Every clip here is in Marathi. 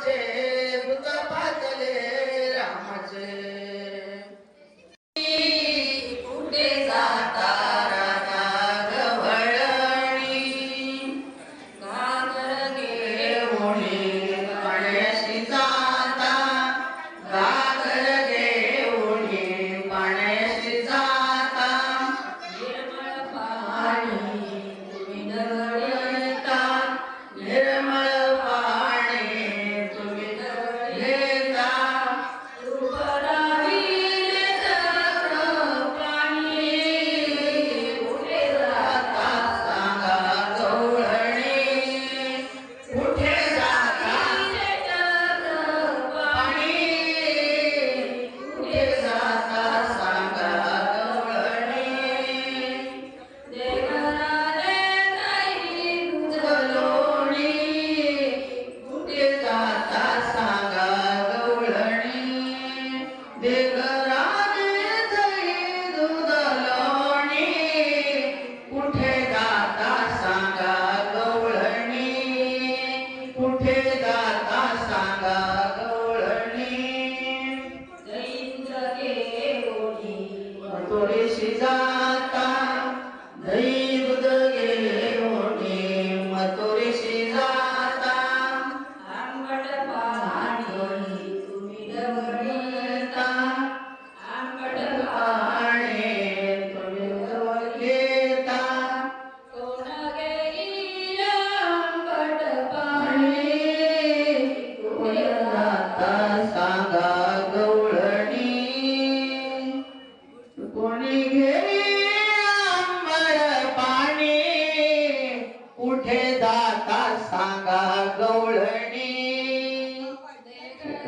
আছে Amen.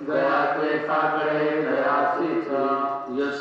दया ते साकडे दयासीच यश